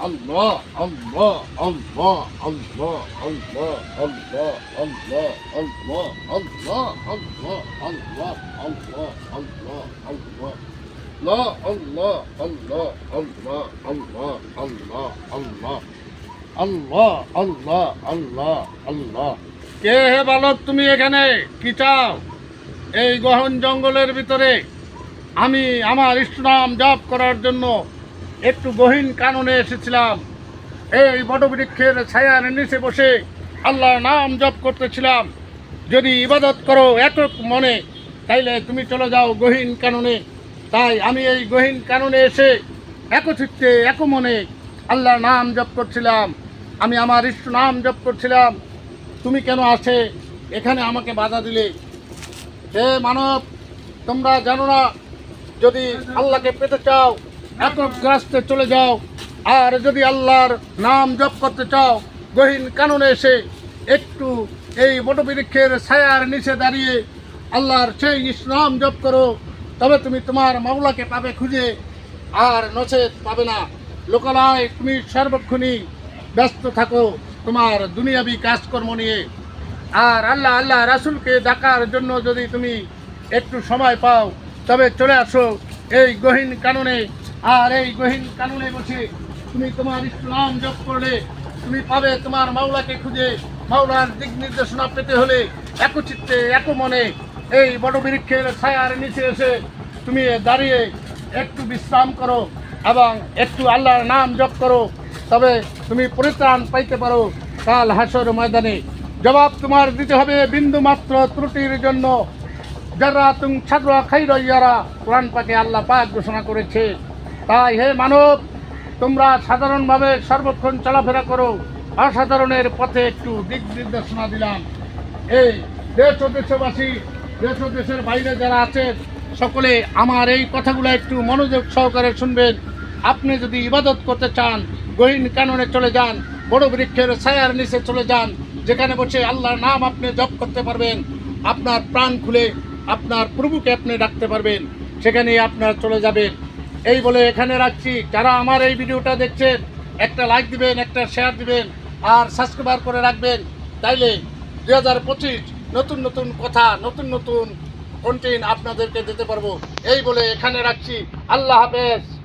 আল্লাহ আল্লাহ আল্লাহ আল্লাহ আল্লাহ আল্লাহ আল্লাহ আল্লাহ আল্লাহ আল্লাহ আল্লাহ আল্লাহ আল্লাহ আল্লাহ লা আল্লাহ আল্লাহ আল্লাহ আল্লাহ আল্লাহ আল্লাহ আল্লাহ আল্লাহ আল্লাহ আল্লাহ কে হে বালক তুমি এখানে কি চাও এই গহন জঙ্গলের ভিতরে আমি আমার ইষ্টনাম জপ করার জন্য একটু গহীন কাননে এসেছিলাম। এই বটবৃক্ষের ছায়ার নিচে বসে আল্লাহর নাম জপ করতেছিলাম। যদি ইবাদত করো একক মনে, তাইলে তুমি চলে যাও গহীন কাননে। তাই আমি এই গহীন কাননে এসে একচিত্তে এক মনে আল্লাহর নাম জপ করছিলাম। আমি আমার ইষ্ট নাম জপ করছিলাম। তুমি কেন আসে এখানে আমাকে বাধা দিলে। হে মানব, তোমরা জানো না, যদি আল্লাহকে পেতে চাও গ্রাস্তে চলে যাও। আর যদি আল্লাহর নাম জপ করতে চাও, গহীন কাননে এসে একটু এই বটবৃক্ষের ছায়ার নিচে দাঁড়িয়ে আল্লাহর সেই ইসলাম জপ করো, তবে তুমি তোমার মাওলাকে পাবে খুঁজে, আর নচেত পাবে না। লোকালয় তুমি সর্বক্ষণই ব্যস্ত থাকো তোমার দুনিয়াবি কাজকর্ম নিয়ে। আর আল্লাহ আল্লাহ রাসুলকে ডাকার জন্য যদি তুমি একটু সময় পাও, তবে চলে আসো এই গহীন কাননে। আর এই গহীন কাননে বসে তুমি তোমার ইসলাম জপ করলে, তুমি পাবে তোমার মাওলাকে খুঁজে। মাওলার দিক নির্দেশনা পেতে হলে একচিত্তে এক মনে এই বড় বৃক্ষের ছায়ার নিচে এসে তুমি দাঁড়িয়ে একটু বিশ্রাম করো এবং একটু আল্লাহর নাম জপ করো। তবে তুমি পরিত্রাণ পাইতে পারো কাল হাসর ময়দানে। জবাব তোমার দিতে হবে বিন্দু মাত্র ত্রুটির জন্য। যারা তুম ছাত্র খাইর ইয়ারা, কোরআন পাকে আল্লাহ পাক ঘোষণা করেছে। তাই হে মানব, তোমরা সাধারণভাবে সর্বক্ষণ চলাফেরা করো। অসাধারণের পথে একটু দিক নির্দেশনা দিলাম। এই দেশ ও দেশবাসী, দেশ ও দেশের বাইরে যারা আছেন, সকলে আমার এই কথাগুলো একটু মনোযোগ সহকারে শুনবেন। আপনি যদি ইবাদত করতে চান, গহীন কাননে চলে যান, বড় বৃক্ষের ছায়ার নিচে চলে যান, যেখানে বসে আল্লাহর নাম আপনি জপ করতে পারবেন, আপনার প্রাণ খুলে আপনার প্রভুকে আপনি ডাকতে পারবেন সেখানে আপনার চলে যাবেন। এই বলে এখানে রাখছি। যারা আমার এই ভিডিওটা দেখছেন, একটা লাইক দিবেন, একটা শেয়ার দিবেন, আর সাবস্ক্রাইব করে রাখবেন, তাইলে দু হাজার পঁচিশ নতুন নতুন কথা, নতুন নতুন কন্টেন্ট আপনাদেরকে দিতে পারব। এই বলে এখানে রাখছি। আল্লাহ হাফেজ।